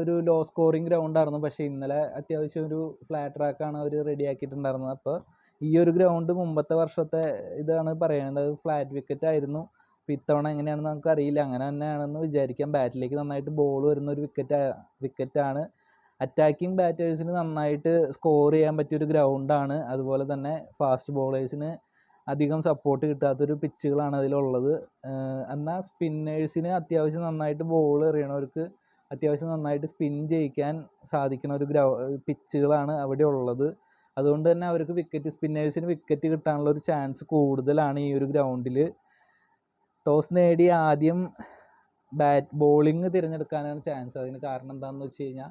ഒരു ലോ സ്കോറിങ് ഗ്രൗണ്ടായിരുന്നു പക്ഷേ ഇന്നലെ അത്യാവശ്യം ഒരു ഫ്ലാറ്റ് ട്രാക്കാണ് അവർ റെഡിയാക്കിയിട്ടുണ്ടായിരുന്നത് അപ്പോൾ ഈ ഒരു ഗ്രൗണ്ട് മുമ്പത്തെ വർഷത്തെ ഇതാണ് പറയുന്നത് ഫ്ലാറ്റ് വിക്കറ്റ് ആയിരുന്നു. അപ്പോൾ ഇത്തവണ എങ്ങനെയാണെന്ന് നമുക്കറിയില്ല. അങ്ങനെ തന്നെയാണെന്ന് വിചാരിക്കാം. ബാറ്റിലേക്ക് നന്നായിട്ട് ബോൾ വരുന്ന ഒരു വിക്കറ്റ് വിക്കറ്റാണ് അറ്റാക്കിംഗ് ബാറ്റേഴ്സിന് നന്നായിട്ട് സ്കോർ ചെയ്യാൻ പറ്റിയ ഒരു ഗ്രൗണ്ടാണ് അതുപോലെ തന്നെ ഫാസ്റ്റ് ബോളേഴ്സിന് അധികം സപ്പോർട്ട് കിട്ടാത്തൊരു പിച്ചുകളാണ് അതിലുള്ളത്. എന്നാൽ സ്പിന്നേഴ്സിന് അത്യാവശ്യം നന്നായിട്ട് ബോൾ എറിയണവർക്ക് അത്യാവശ്യം നന്നായിട്ട് സ്പിൻ ചെയ്യിക്കാൻ സാധിക്കുന്ന ഒരു ഗ്രൗ പിച്ചുകളാണ് അവിടെ ഉള്ളത്. അതുകൊണ്ട് തന്നെ അവർക്ക് വിക്കറ്റ് സ്പിന്നേഴ്സിന് വിക്കറ്റ് കിട്ടാനുള്ള ഒരു ചാൻസ് കൂടുതലാണ് ഈ ഒരു ഗ്രൗണ്ടിൽ ടോസ് നേടി ആദ്യം ബാറ്റ് ബോളിംഗ് തിരഞ്ഞെടുക്കാനാണ് ചാൻസ് അതിന് കാരണം എന്താണെന്ന് വെച്ച് കഴിഞ്ഞാൽ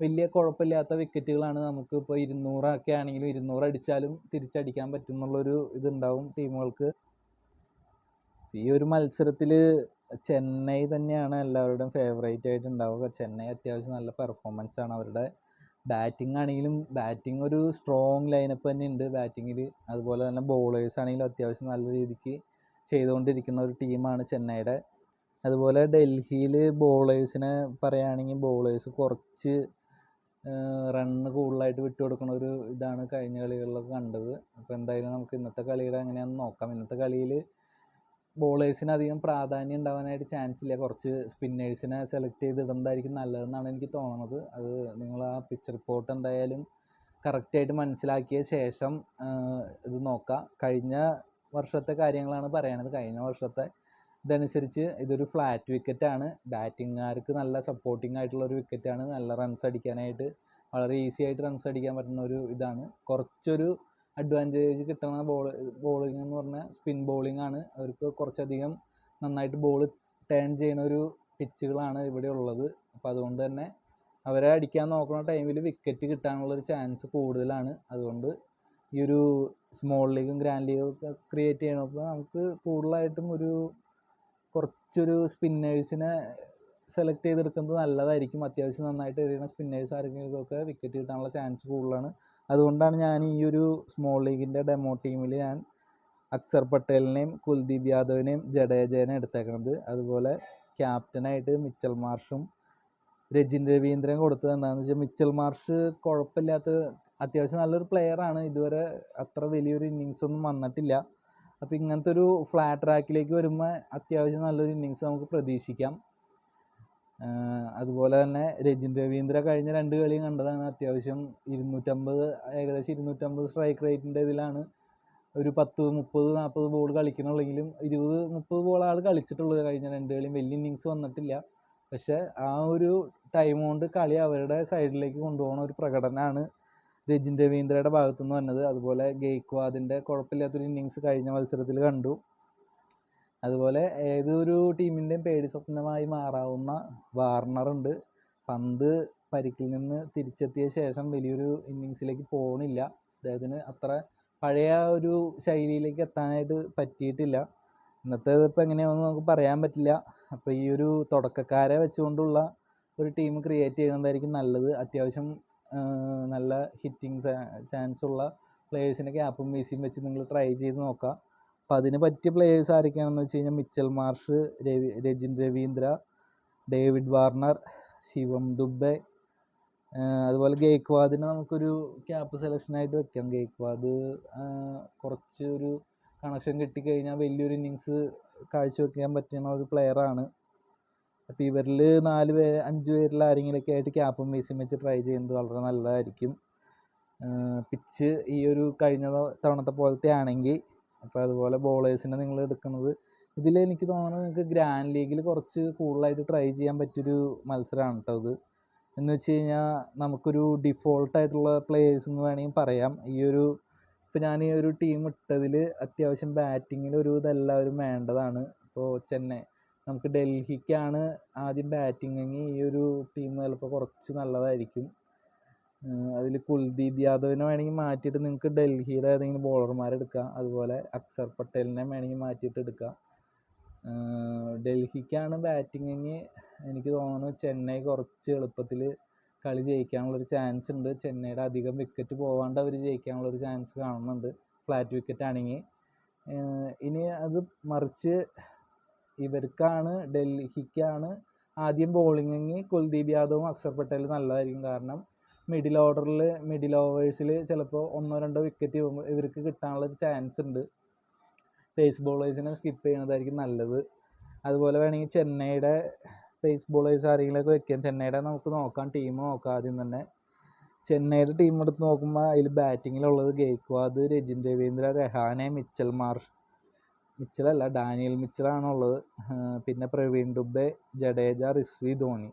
വലിയ കുഴപ്പമില്ലാത്ത വിക്കറ്റുകളാണ് നമുക്ക് ഇപ്പോൾ ഇരുന്നൂറൊക്കെ ആണെങ്കിലും ഇരുന്നൂറ് അടിച്ചാലും തിരിച്ചടിക്കാൻ പറ്റും എന്നുള്ളൊരു ഇതുണ്ടാവും ടീമുകൾക്ക്. ഈ ഒരു മത്സരത്തിൽ ചെന്നൈ തന്നെയാണ് എല്ലാവരുടെയും ഫേവറേറ്റ് ആയിട്ട് ഉണ്ടാവുക ചെന്നൈ അത്യാവശ്യം നല്ല പെർഫോമൻസ് ആണ് അവരുടെ. ബാറ്റിംഗ് ആണെങ്കിലും ബാറ്റിംഗ് ഒരു സ്ട്രോങ് ലൈനപ്പ് തന്നെ ഉണ്ട് ബാറ്റിങ്ങിൽ അതുപോലെ തന്നെ ബോളേഴ്സ് ആണെങ്കിലും അത്യാവശ്യം നല്ല രീതിക്ക് ചെയ്തുകൊണ്ടിരിക്കുന്ന ഒരു ടീമാണ് ചെന്നൈയുടെ. അതുപോലെ ഡൽഹിയിൽ ബോളേഴ്സിനെ പറയുകയാണെങ്കിൽ ബോളേഴ്സ് കുറച്ച് റണ്ണ് കൂടുതലായിട്ട് വിട്ടു കൊടുക്കുന്ന ഒരു ഇതാണ് കഴിഞ്ഞ കളികളിലൊക്കെ കണ്ടത്. അപ്പോൾ എന്തായാലും നമുക്ക് ഇന്നത്തെ കളിയുടെ എങ്ങനെയാണെന്ന് നോക്കാം. ഇന്നത്തെ കളിയിൽ ബോളേഴ്സിന് അധികം പ്രാധാന്യം ഉണ്ടാവാനായിട്ട് ചാൻസ് ഇല്ല. കുറച്ച് സ്പിന്നേഴ്സിനെ സെലക്ട് ചെയ്ത് ഇടുന്നതായിരിക്കും നല്ലതെന്നാണ് എനിക്ക് തോന്നുന്നത് അത് നിങ്ങൾ ആ പിച്ച് റിപ്പോർട്ട് എന്തായാലും കറക്റ്റായിട്ട് മനസ്സിലാക്കിയ ശേഷം ഇത് നോക്കുക കഴിഞ്ഞ വർഷത്തെ കാര്യങ്ങളാണ് പറയണത്. കഴിഞ്ഞ വർഷത്തെ ഇതനുസരിച്ച് ഇതൊരു ഫ്ലാറ്റ് വിക്കറ്റാണ് ബാറ്റിംഗുകാർക്ക് നല്ല സപ്പോർട്ടിംഗ് ആയിട്ടുള്ള ഒരു വിക്കറ്റാണ് നല്ല റൺസ് അടിക്കാനായിട്ട് വളരെ ഈസി ആയിട്ട് റൺസ് അടിക്കാൻ പറ്റുന്ന ഒരു ഇതാണ്. കുറച്ചൊരു അഡ്വാന്റേജ് കിട്ടുന്ന ബോൾ ബോളിംഗ് എന്ന് പറഞ്ഞാൽ സ്പിൻ ബോളിംഗ് ആണ്. അവർക്ക് കുറച്ചധികം നന്നായിട്ട് ബോൾ ടേൺ ചെയ്യുന്ന ഒരു പിച്ചുകളാണ് ഇവിടെ ഉള്ളത്. അപ്പോൾ അതുകൊണ്ട് തന്നെ അവരെ അടിക്കാൻ നോക്കുന്ന ടൈമിൽ വിക്കറ്റ് കിട്ടാനുള്ള ഒരു ചാൻസ് കൂടുതലാണ്. അതുകൊണ്ട് ഈ ഒരു സ്മോൾ ലീഗും ഗ്രാൻഡ് ലീഗും ഒക്കെ ക്രിയേറ്റ് ചെയ്യണപ്പോൾ നമുക്ക് കൂടുതലായിട്ടും ഒരു കുറച്ചൊരു സ്പിന്നേഴ്സിനെ സെലക്ട് ചെയ്തെടുക്കുന്നത് നല്ലതായിരിക്കും. അത്യാവശ്യം നന്നായിട്ട് എറിയുന്ന സ്പിന്നേഴ്സ് ആരെങ്കിലുമൊക്കെ വിക്കറ്റ് കിട്ടാനുള്ള ചാൻസ് കൂടുതലാണ്. അതുകൊണ്ടാണ് ഞാൻ ഈ ഒരു സ്മോൾ ലീഗിന്റെ ഡെമോ ടീമിൽ ഞാൻ അക്സർ പട്ടേലിനെയും കുൽദീപ് യാദവിനെയും ജഡേജേനെ എടുത്തേക്കണത്. അതുപോലെ ക്യാപ്റ്റനായിട്ട് മിച്ചൽ മാർഷും രജിൻ രവീന്ദ്രൻ കൊടുത്തത് എന്താണെന്ന് വെച്ചാൽ മിച്ചൽ മാർഷ് കുഴപ്പമില്ലാത്ത അത്യാവശ്യം നല്ലൊരു പ്ലെയറാണ് ഇതുവരെ അത്ര വലിയൊരു ഇന്നിങ്സ് ഒന്നും വന്നിട്ടില്ല. അപ്പോൾ ഇങ്ങനത്തെ ഒരു ഫ്ലാറ്റ് ട്രാക്കിലേക്ക് വരുമ്പോൾ അത്യാവശ്യം നല്ലൊരു ഇന്നിങ്സ് നമുക്ക് പ്രതീക്ഷിക്കാം. അതുപോലെ തന്നെ രജിൻ രവീന്ദ്ര കഴിഞ്ഞ രണ്ട് കളിയും കണ്ടതാണ്. അത്യാവശ്യം ഇരുന്നൂറ്റമ്പത് ഏകദേശം ഇരുന്നൂറ്റമ്പത് സ്ട്രൈക്ക് റേറ്റിന്റെ ഇതിലാണ്. ഒരു പത്ത് മുപ്പത് നാൽപ്പത് ബോൾ കളിക്കണുള്ളെങ്കിലും ഇരുപത് മുപ്പത് ബോൾ ആൾ കളിച്ചിട്ടുള്ളത് കഴിഞ്ഞ രണ്ട് കളിയും. വലിയ ഇന്നിങ്സ് വന്നിട്ടില്ല. പക്ഷേ ആ ഒരു ടൈം കൊണ്ട് കളി അവരുടെ സൈഡിലേക്ക് കൊണ്ടുപോകുന്ന ഒരു പ്രകടനമാണ് രജിൻ രവീന്ദ്രയുടെ ഭാഗത്തു നിന്ന് വന്നത്. അതുപോലെ ഗെയ്ക്വാദിന്റെ കുഴപ്പമില്ലാത്തൊരു ഇന്നിങ്സ് കഴിഞ്ഞ മത്സരത്തിൽ കണ്ടു. അതുപോലെ ഏതൊരു ടീമിന്റെയും പേടി സ്വപ്നമായി മാറാവുന്ന വാർണറുണ്ട് പന്ത് പരിക്കിൽ നിന്ന് തിരിച്ചെത്തിയ ശേഷം വലിയൊരു ഇന്നിങ്സിലേക്ക് പോകണില്ല അദ്ദേഹത്തിന് അത്ര പഴയ ഒരു ശൈലിയിലേക്ക് എത്താനായിട്ട് പറ്റിയിട്ടില്ല. ഇന്നത്തെ ഇപ്പോൾ എങ്ങനെയാണെന്ന് നമുക്ക് പറയാൻ പറ്റില്ല. അപ്പോൾ ഈ ഒരു തുടക്കക്കാരെ വെച്ചുകൊണ്ടുള്ള ഒരു ടീം ക്രിയേറ്റ് ചെയ്യുന്നതായിരിക്കും നല്ലത്. അത്യാവശ്യം നല്ല ഹിറ്റിംഗ് ഉള്ള പ്ലേയേഴ്സിന്റെ ക്യാപ്പും വീസിയും വെച്ച് നിങ്ങൾ ട്രൈ ചെയ്ത് നോക്കുക അപ്പോൾ അതിന് പറ്റിയ പ്ലേയേഴ്സ് ആരൊക്കെയാണെന്ന് വെച്ച് കഴിഞ്ഞാൽ Mitchell Marsh Ravi Rachin Ravindra David Warner Shivam Dube അതുപോലെ ഗെയ്ക്വാദിനെ നമുക്കൊരു ക്യാപ്പ് സെലക്ഷനായിട്ട് വെക്കാം. ഗെയ്ക്വാദ് കുറച്ച് ഒരു കണക്ഷൻ കിട്ടിക്കഴിഞ്ഞാൽ വലിയൊരു ഇന്നിങ്സ് കാഴ്ചവെക്കാൻ പറ്റുന്ന ഒരു പ്ലെയറാണ് അപ്പോൾ ഇവരിൽ നാല് പേര് അഞ്ച് പേരിൽ ആരെങ്കിലുമൊക്കെ ആയിട്ട് ക്യാപ്പും വീസും വെച്ച് ട്രൈ ചെയ്യുന്നത് വളരെ നല്ലതായിരിക്കും. പിച്ച് ഈ ഒരു കഴിഞ്ഞ തവണത്തെ പോലത്തെ ആണെങ്കിൽ. അപ്പോൾ അതുപോലെ ബോളേഴ്സിനെ നിങ്ങൾ എടുക്കുന്നത്. ഇതിൽ എനിക്ക് തോന്നുന്നത് നിങ്ങൾക്ക് ഗ്രാൻഡ് ലീഗിൽ കുറച്ച് കൂടുതലായിട്ട് ട്രൈ ചെയ്യാൻ പറ്റിയൊരു മത്സരമാണ് കേട്ടോ ഇത് എന്ന് വെച്ച് കഴിഞ്ഞാൽ നമുക്കൊരു ഡിഫോൾട്ടായിട്ടുള്ള പ്ലേയേഴ്സ് എന്ന് വേണമെങ്കിൽ പറയാം. ഈ ഒരു ഇപ്പോൾ ഞാൻ ഈ ഒരു ടീം ഇട്ടതിൽ അത്യാവശ്യം ബാറ്റിങ്ങിൽ ഒരു ഇതെല്ലാവരും വേണ്ടതാണ്. ഇപ്പോൾ ചെന്നൈ നമുക്ക് ഡൽഹിക്കാണ് ആദ്യം ബാറ്റിങ്ങെങ്കിൽ ഈ ഒരു ടീം ചിലപ്പോൾ കുറച്ച് നല്ലതായിരിക്കും. അതിൽ കുൽദീപ് യാദവിനെ വേണമെങ്കിൽ മാറ്റിയിട്ട് നിങ്ങൾക്ക് ഡൽഹിയുടെ ഏതെങ്കിലും ബോളർമാരെ എടുക്കാം. അതുപോലെ അക്സർ പട്ടേലിനെ വേണമെങ്കിൽ മാറ്റിയിട്ട് എടുക്കാം. ഡൽഹിക്കാണ് ബാറ്റിങ്ങെങ്കിൽ എനിക്ക് തോന്നുന്നു ചെന്നൈ കുറച്ച് എളുപ്പത്തിൽ കളി ജയിക്കാനുള്ളൊരു ചാൻസ് ഉണ്ട്. ചെന്നൈയുടെ അധികം വിക്കറ്റ് പോവാണ്ട് അവർ ജയിക്കാനുള്ളൊരു ചാൻസ് കാണുന്നുണ്ട്. ഫ്ലാറ്റ് വിക്കറ്റ് ആണെങ്കിൽ. ഇനി അത് മറിച്ച് ഇവർക്കാണ് ഡൽഹിക്കാണ് ആദ്യം എങ്കിൽ കുൽദീപ് യാദവും അക്സർ പട്ടേലും നല്ലതായിരിക്കും. കാരണം മിഡിൽ ഓർഡറിൽ മിഡിൽ ഓവേഴ്സിൽ ചിലപ്പോൾ ഒന്നോ രണ്ടോ വിക്കറ്റ് ഇവർക്ക് കിട്ടാനുള്ള ഒരു ചാൻസ് ഉണ്ട്. പേസ് ബോളേഴ്സിനെ സ്കിപ്പ് ചെയ്യുന്നതായിരിക്കും നല്ലത്. അതുപോലെ വേണമെങ്കിൽ ചെന്നൈയുടെ പേസ് ബോളേഴ്സ് ആരെങ്കിലുമൊക്കെ വെക്കാം. ചെന്നൈയുടെ നമുക്ക് നോക്കാം. ടീം നോക്കാം ആദ്യം തന്നെ. ചെന്നൈയുടെ ടീം എടുത്ത് നോക്കുമ്പോൾ അതിൽ ബാറ്റിങ്ങിലുള്ളത് ഗെയ്ക്വാദ് രജിൻ രവീന്ദ്ര രഹാനെ മിച്ചൽ മാർഷ് മിച്ചലല്ല ഡാനിയൽ മിച്ചലാണുള്ളത്. പിന്നെ പ്രവീൺ ഡുബെ ജഡേജ റിസ്വി ധോണി.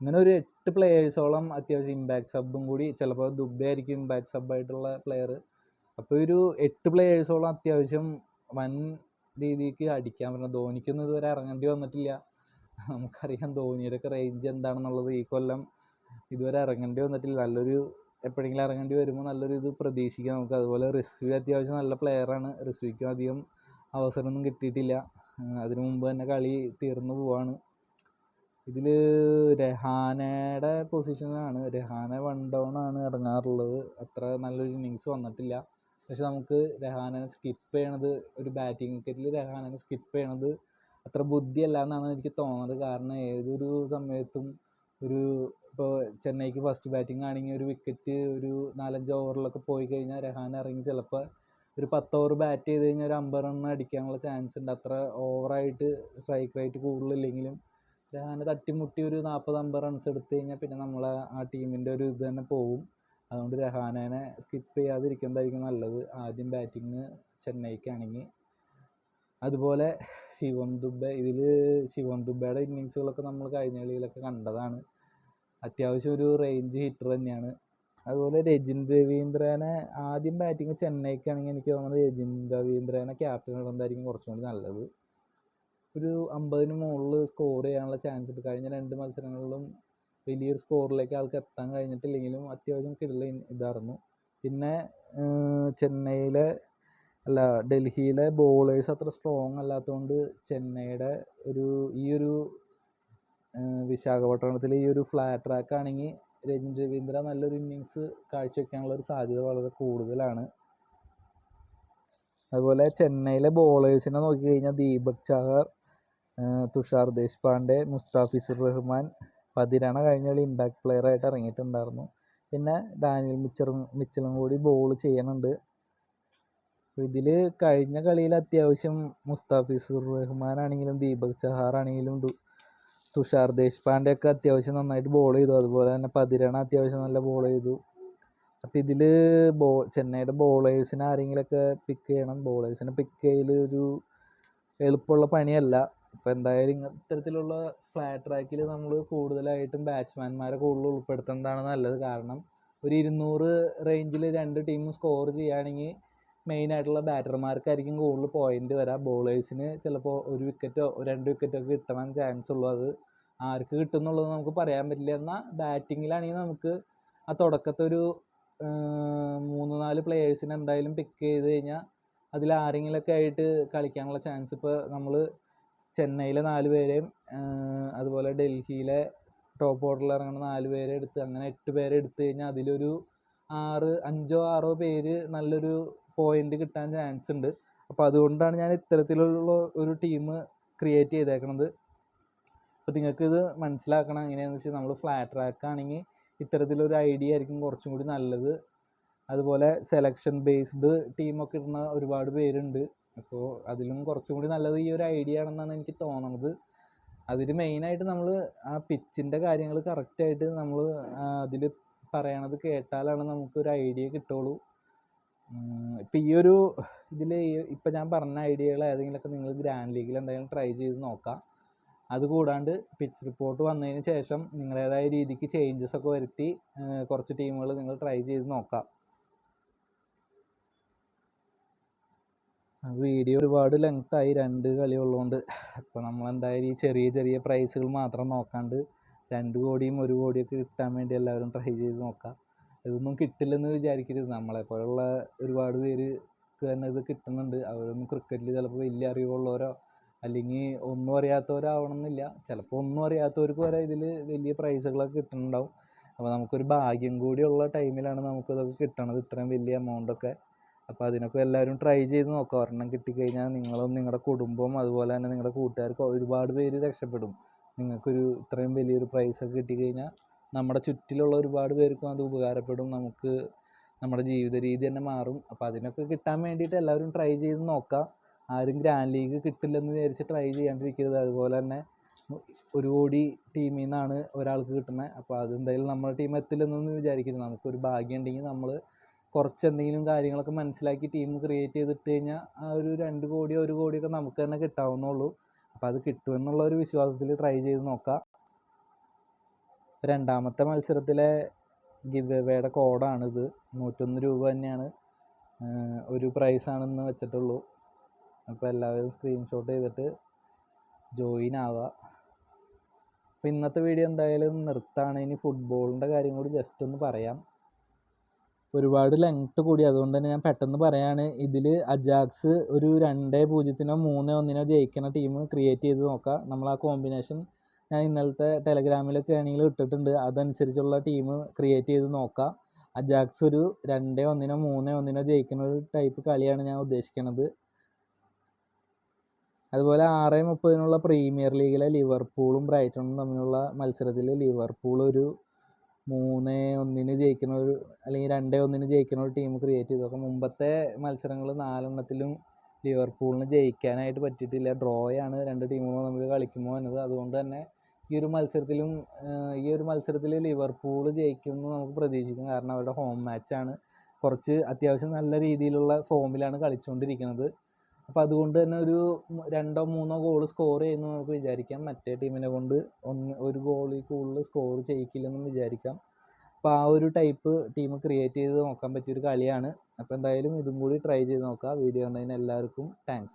ഇങ്ങനെ ഒരു എട്ട് പ്ലെയേഴ്സോളം അത്യാവശ്യം ഇമ്പാക്ട് സബും കൂടി. ചിലപ്പോൾ ദുബെ ആയിരിക്കും ഇമ്പാക്ട് സബായിട്ടുള്ള പ്ലെയർ അപ്പോൾ ഒരു എട്ട് പ്ലെയേഴ്സോളം അത്യാവശ്യം വൻ രീതിക്ക് അടിക്കാൻ പറ്റുന്ന ധോണിക്കൊന്നും ഇതുവരെ ഇറങ്ങേണ്ടി വന്നിട്ടില്ല. നമുക്കറിയാം ധോണിയുടെ ഒക്കെ റേഞ്ച് എന്താണെന്നുള്ളത് ഈ കൊല്ലം ഇതുവരെ ഇറങ്ങേണ്ടി വന്നിട്ടില്ല. നല്ലൊരു എപ്പോഴെങ്കിലും ഇറങ്ങേണ്ടി വരുമ്പോൾ നല്ലൊരു ഇത് പ്രതീക്ഷിക്കാം നമുക്ക്. അതുപോലെ റിസ്വി അത്യാവശ്യം നല്ല പ്ലെയറാണ് റിസ്വിക്കും അധികം അവസരമൊന്നും കിട്ടിയിട്ടില്ല. അതിനു മുമ്പ് തന്നെ കളി തീർന്നു പോവാണ്. ഇതിൽ രഹാനയുടെ പൊസിഷനാണ് രഹാന വൺ ഡൗൺ ആണ് ഇറങ്ങാറുള്ളത്. അത്ര നല്ലൊരു ഇന്നിങ്സ് വന്നിട്ടില്ല. പക്ഷെ നമുക്ക് രഹാനനെ സ്കിപ്പ് ചെയ്യണത് ഒരു ബാറ്റിംഗ് വിക്കറ്റിൽ രഹാനനെ സ്കിപ്പ് ചെയ്യണത് അത്ര ബുദ്ധിയല്ല എന്നാണ് എനിക്ക് തോന്നുന്നത്. കാരണം ഏതൊരു സമയത്തും ഒരു ഇപ്പോൾ ചെന്നൈക്ക് ഫസ്റ്റ് ബാറ്റിംഗ് ആണെങ്കിൽ ഒരു വിക്കറ്റ് ഒരു നാലഞ്ച് ഓവറിലൊക്കെ പോയി കഴിഞ്ഞാൽ രഹാന ഇറങ്ങി. ചിലപ്പോൾ ഒരു പത്ത് ഓവർ ബാറ്റ് ചെയ്ത് കഴിഞ്ഞാൽ ഒരു അമ്പത് റൺ അടിക്കാനുള്ള ചാൻസ് ഉണ്ട്. അത്ര ഓവറായിട്ട് സ്ട്രൈക്ക് റേറ്റ് കൂടുതലില്ലെങ്കിലും അങ്ങനെ തട്ടിമുട്ടി ഒരു നാൽപ്പത് അമ്പത് റൺസ് എടുത്തു കഴിഞ്ഞാൽ പിന്നെ നമ്മളെ ആ ടീമിന്റെ ഒരു ഇത് തന്നെ പോവും. അതുകൊണ്ട് രഹാനേനെ സ്കിപ്പ് ചെയ്യാതിരിക്കുന്നതായിരിക്കും നല്ലത്? ആദ്യം ബാറ്റിങ് ചെന്നൈക്കാണെങ്കിൽ. അതുപോലെ ശിവം ദുബെ ഇതിൽ ശിവം ദുബയുടെ ഇന്നിങ്സുകളൊക്കെ നമ്മൾ കഴിഞ്ഞ കളിയിലൊക്കെ കണ്ടതാണ്. അത്യാവശ്യം ഒരു റേഞ്ച് ഹിറ്റർ തന്നെയാണ്. അതുപോലെ രജിൻ രവീന്ദ്രനെ ആദ്യം ബാറ്റിങ് ചെന്നൈക്കാണെങ്കിൽ എനിക്ക് തോന്നുന്നത് രജിൻ രവീന്ദ്രനെ ക്യാപ്റ്റൻ ഇടുന്നതായിരിക്കും കുറച്ചും കൂടി നല്ലത്. ഒരു അമ്പതിന് മുകളിൽ സ്കോർ ചെയ്യാനുള്ള ചാൻസ് ഉണ്ട്. കഴിഞ്ഞ രണ്ട് മത്സരങ്ങളിലും വലിയൊരു സ്കോറിലേക്ക് ആൾക്ക് എത്താൻ കഴിഞ്ഞിട്ടില്ലെങ്കിലും അത്യാവശ്യം കിടല ഇതായിരുന്നു. പിന്നെ ചെന്നൈയിലെ അല്ല ഡൽഹിയിലെ ബോളേഴ്സ് അത്ര സ്ട്രോങ് അല്ലാത്തതുകൊണ്ട് ചെന്നൈയുടെ ഒരു ഈ ഒരു വിശാഖപട്ടണത്തിലെ ഈ ഒരു ഫ്ലാറ്റ് ട്രാക്ക് ആണെങ്കിൽ രജിൻ രവീന്ദ്ര നല്ലൊരു ഇന്നിങ്സ് കാഴ്ചവെക്കാനുള്ള ഒരു സാധ്യത വളരെ കൂടുതലാണ്. അതുപോലെ ചെന്നൈയിലെ ബോളേഴ്സിനെ നോക്കി കഴിഞ്ഞാൽ ദീപക് ചാഹർ തുഷാർ ദേശ്പാണ്ഡെ മുസ്താഫിസുർ റഹ്മാൻ പതിരണ കഴിഞ്ഞ കളി ഇമ്പാക്ട് പ്ലെയർ ആയിട്ട് ഇറങ്ങിയിട്ടുണ്ടായിരുന്നു. പിന്നെ ഡാനിയൽ മിച്ചറും മിച്ചലും കൂടി ബോൾ ചെയ്യുന്നുണ്ട് ഇതിൽ കഴിഞ്ഞ കളിയിൽ അത്യാവശ്യം മുസ്താഫിസുർ റഹ്മാൻ ആണെങ്കിലും ദീപക് ചഹാർ ആണെങ്കിലും തുഷാർ ദേശ്പാണ്ഡെയൊക്കെ അത്യാവശ്യം നന്നായിട്ട് ബോൾ ചെയ്തു. അതുപോലെ തന്നെ പതിരണ അത്യാവശ്യം നല്ല ബോൾ ചെയ്തു. അപ്പം ഇതിൽ ബോ ചെന്നൈയുടെ ബോളേഴ്സിനെ ആരെങ്കിലുമൊക്കെ പിക്ക് ചെയ്യണം. ബോളേഴ്സിനെ പിക്ക് ചെയ്യൽ ഒരു എളുപ്പമുള്ള പണിയല്ല. അപ്പോൾ എന്തായാലും ഇത്തരത്തിലുള്ള ഫ്ലാറ്റ് ട്രാക്കിൽ നമ്മൾ കൂടുതലായിട്ടും ബാറ്റ്സ്മാൻമാരെ കൂടുതൽ ഉൾപ്പെടുത്തുന്നതാണ് നല്ലത്. കാരണം ഒരു ഇരുന്നൂറ് റേഞ്ചിൽ രണ്ട് ടീമും സ്കോർ ചെയ്യുകയാണെങ്കിൽ മെയിനായിട്ടുള്ള ബാറ്റർമാർക്കായിരിക്കും കൂടുതൽ പോയിന്റ് വരിക ബോളേഴ്സിന് ചിലപ്പോൾ ഒരു വിക്കറ്റോ രണ്ട് വിക്കറ്റോ ഒക്കെ കിട്ടാൻ ചാൻസ് ഉള്ളൂ അത്. ആർക്ക് കിട്ടും എന്നുള്ളത് നമുക്ക് പറയാൻ പറ്റില്ല. എന്നാൽ ബാറ്റിങ്ങിലാണെങ്കിൽ നമുക്ക് ആ തുടക്കത്തെ ഒരു മൂന്ന് നാല് പ്ലെയേഴ്സിനെ എന്തായാലും പിക്ക് ചെയ്ത് കഴിഞ്ഞാൽ അതിൽ ആരെങ്കിലുമൊക്കെ ആയിട്ട് കളിക്കാനുള്ള ചാൻസ് ഇപ്പോൾ നമ്മൾ ചെന്നൈയിലെ നാല് പേരെയും അതുപോലെ ഡൽഹിയിലെ ടോപ്പ് ഓർഡറിൽ ഇറങ്ങുന്ന നാല് പേരെ എടുത്ത് അങ്ങനെ എട്ട് പേരെ എടുത്തു കഴിഞ്ഞാൽ അതിലൊരു ആറ് അഞ്ചോ ആറോ പേര് നല്ലൊരു പോയിന്റ് കിട്ടാൻ ചാൻസ് ഉണ്ട്. അപ്പോൾ അതുകൊണ്ടാണ് ഞാൻ ഇത്തരത്തിലുള്ള ഒരു ടീം ക്രിയേറ്റ് ചെയ്തേക്കണത്. അപ്പോൾ നിങ്ങൾക്ക് ഇത് മനസ്സിലാക്കണം എങ്ങനെയാണെന്ന് വെച്ചാൽ നമ്മൾ ഫ്ലാറ്റ് ട്രാക്ക് ആണെങ്കിൽ ഇത്തരത്തിലൊരു ഐഡിയ ആയിരിക്കും കുറച്ചും കൂടി നല്ലത്. അതുപോലെ സെലക്ഷൻ ബേസ്ഡ് ടീമൊക്കെ ഇടുന്ന ഒരുപാട് പേരുണ്ട്. അപ്പോൾ അതിലും കുറച്ചും കൂടി നല്ലത് ഈ ഒരു ഐഡിയ ആണെന്നാണ് എനിക്ക് തോന്നുന്നത് അതിൽ മെയിനായിട്ട് നമ്മൾ ആ പിച്ചിന്റെ കാര്യങ്ങൾ കറക്റ്റായിട്ട് നമ്മൾ അതിൽ പറയണത് കേട്ടാലാണ് നമുക്കൊരു ഐഡിയ കിട്ടുള്ളൂ. ഇപ്പം ഈ ഒരു ഇതിൽ ഇപ്പം ഞാൻ പറഞ്ഞ ഐഡിയകൾ ഏതെങ്കിലുമൊക്കെ നിങ്ങൾ ഗ്രാൻഡ് ലീഗിൽ എന്തായാലും ട്രൈ ചെയ്ത് നോക്കാം. അതുകൂടാണ്ട് പിച്ച് റിപ്പോർട്ട് വന്നതിന് ശേഷം നിങ്ങളുടേതായ രീതിക്ക് ചേഞ്ചസ് ഒക്കെ വരുത്തി കുറച്ച് ടീമുകൾ നിങ്ങൾ ട്രൈ ചെയ്ത് നോക്കാം. വീഡിയോ ഒരുപാട് ലെങ്ത് ആയി രണ്ട് കളി ഉള്ളതുകൊണ്ട് അപ്പോൾ നമ്മൾ എന്തായാലും ഈ ചെറിയ ചെറിയ പ്രൈസുകൾ മാത്രം നോക്കാണ്ട് രണ്ട് കോടിയും ഒരു കോടിയൊക്കെ കിട്ടാൻ വേണ്ടി എല്ലാവരും ട്രൈ ചെയ്ത് നോക്കാം. ഇതൊന്നും കിട്ടില്ലെന്ന് വിചാരിക്കരുത്. നമ്മളെപ്പോലുള്ള ഒരുപാട് പേര് തന്നെ ഇത് കിട്ടുന്നുണ്ട്. അവരൊന്നും ക്രിക്കറ്റിൽ ചിലപ്പോൾ വലിയ അറിവുള്ളവരോ അല്ലെങ്കിൽ ഒന്നും അറിയാത്തവരാവണമെന്നില്ല. ചിലപ്പോൾ ഒന്നും അറിയാത്തവർക്ക് വരെ ഇതിൽ വലിയ പ്രൈസുകളൊക്കെ കിട്ടുന്നുണ്ടാവും. അപ്പോൾ നമുക്കൊരു ഭാഗ്യം കൂടിയുള്ള ടൈമിലാണ് നമുക്കിതൊക്കെ കിട്ടണത് ഇത്രയും വലിയ എമൗണ്ടൊക്കെ അപ്പോൾ അതിനൊക്കെ എല്ലാവരും ട്രൈ ചെയ്ത് നോക്കുക ഒരെണ്ണം കിട്ടിക്കഴിഞ്ഞാൽ നിങ്ങളും നിങ്ങളുടെ കുടുംബവും അതുപോലെ തന്നെ നിങ്ങളുടെ കൂട്ടുകാർക്ക് ഒരുപാട് പേര് രക്ഷപ്പെടും. നിങ്ങൾക്കൊരു ഇത്രയും വലിയൊരു പ്രൈസൊക്കെ കിട്ടിക്കഴിഞ്ഞാൽ നമ്മുടെ ചുറ്റിലുള്ള ഒരുപാട് പേർക്കും അത് ഉപകാരപ്പെടും. നമുക്ക് നമ്മുടെ ജീവിത രീതി തന്നെ മാറും. അപ്പോൾ അതിനൊക്കെ കിട്ടാൻ വേണ്ടിയിട്ട് എല്ലാവരും ട്രൈ ചെയ്ത് നോക്കാം. ആരും ഗ്രാൻഡ് ലീഗ് കിട്ടില്ലെന്ന് വിചാരിച്ച് ട്രൈ ചെയ്യാണ്ടിരിക്കരുത്. അതുപോലെ തന്നെ ഒരു കോടി ടീമിൽ നിന്നാണ് ഒരാൾക്ക് കിട്ടുന്നത് അപ്പോൾ അതെന്തായാലും നമ്മുടെ ടീം എത്തില്ലെന്നൊന്നും വിചാരിക്കരുത്. നമുക്കൊരു ഭാഗ്യം ഉണ്ടെങ്കിൽ നമ്മൾ കുറച്ച് എന്തെങ്കിലും കാര്യങ്ങളൊക്കെ മനസ്സിലാക്കി ടീം ക്രിയേറ്റ് ചെയ്തിട്ട് കഴിഞ്ഞാൽ ആ ഒരു രണ്ട് കോടിയോ ഒരു കോടിയൊക്കെ നമുക്ക് തന്നെ കിട്ടാവുന്നുള്ളൂ അപ്പോൾ അത് കിട്ടുമെന്നുള്ള ഒരു വിശ്വാസത്തിൽ ട്രൈ ചെയ്ത് നോക്കാം. രണ്ടാമത്തെ മത്സരത്തിലെ ഗിവ് കോഡാണിത്. നൂറ്റൊന്ന് രൂപ തന്നെയാണ്. ഒരു പ്രൈസാണെന്ന് വെച്ചിട്ടുള്ളൂ. അപ്പോൾ എല്ലാവരും സ്ക്രീൻഷോട്ട് ചെയ്തിട്ട് ജോയിൻ ആവുക അപ്പോൾ ഇന്നത്തെ വീഡിയോ എന്തായാലും നിർത്താണ്. ഇനി ഫുട്ബോളിന്റെ കാര്യം കൂടി ജസ്റ്റ് ഒന്ന് പറയാം. ഒരുപാട് ലെങ്ത്ത് കൂടി. അതുകൊണ്ട് തന്നെ ഞാൻ പെട്ടെന്ന് പറയാണ്. ഇതിൽ അജാക്സ് ഒരു രണ്ട് പൂജ്യത്തിനോ മൂന്ന് ഒന്നിനോ ജയിക്കുന്ന ടീം ക്രിയേറ്റ് ചെയ്ത് നോക്കുക നമ്മൾ ആ കോമ്പിനേഷൻ ഞാൻ ഇന്നലത്തെ ടെലഗ്രാമിലൊക്കെ ആണെങ്കിൽ ഇട്ടിട്ടുണ്ട്. അതനുസരിച്ചുള്ള ടീം ക്രിയേറ്റ് ചെയ്ത് നോക്കാം. അജാക്സ് ഒരു രണ്ടേ ഒന്നിനോ മൂന്നേ ഒന്നിനോ ജയിക്കുന്ന ഒരു ടൈപ്പ് കളിയാണ് ഞാൻ ഉദ്ദേശിക്കുന്നത് അതുപോലെ ആറ് മുപ്പതിനുള്ള പ്രീമിയർ ലീഗിലെ ലിവർപൂളും ബ്രൈറ്റണും തമ്മിലുള്ള മത്സരത്തിൽ ലിവർപൂൾ ഒരു മൂന്ന് ഒന്നിന് ജയിക്കുന്ന ഒരു അല്ലെങ്കിൽ രണ്ടേ ഒന്നിന് ജയിക്കുന്ന ഒരു ടീം ക്രിയേറ്റ് ചെയ്തു. അപ്പം മുമ്പത്തെ മത്സരങ്ങൾ നാലെണ്ണത്തിലും ലിവർപൂളിന് ജയിക്കാനായിട്ട് പറ്റിയിട്ടില്ല. ഡ്രോയാണ് രണ്ട് ടീമുകളും തമ്മിൽ കളിക്കുമ്പോൾ എന്നത്. അതുകൊണ്ട് തന്നെ ഈ ഒരു മത്സരത്തിലും ഈ ഒരു മത്സരത്തിൽ ലിവർപൂൾ ജയിക്കുമെന്ന് നമുക്ക് പ്രതീക്ഷിക്കാം. കാരണം അവരുടെ ഹോം മാച്ചാണ് കുറച്ച് അത്യാവശ്യം നല്ല രീതിയിലുള്ള ഫോമിലാണ് കളിച്ചുകൊണ്ടിരിക്കുന്നത്. അപ്പോൾ അതുകൊണ്ട് തന്നെ ഒരു രണ്ടോ മൂന്നോ ഗോൾ സ്കോർ ചെയ്യുന്നു നമുക്ക് വിചാരിക്കാം. മറ്റേ ടീമിനെ കൊണ്ട് ഒന്ന് ഒരു ഗോളിൽ കൂടുതൽ സ്കോർ ചെയ്യിക്കില്ലെന്നും വിചാരിക്കാം. അപ്പോൾ ആ ഒരു ടൈപ്പ് ടീം ക്രിയേറ്റ് ചെയ്ത് നോക്കാൻ പറ്റിയൊരു കളിയാണ്. അപ്പോൾ എന്തായാലും ഇതും കൂടി ട്രൈ ചെയ്ത് നോക്കാം. വീഡിയോ കണ്ടതിന് എല്ലാവർക്കും താങ്ക്സ്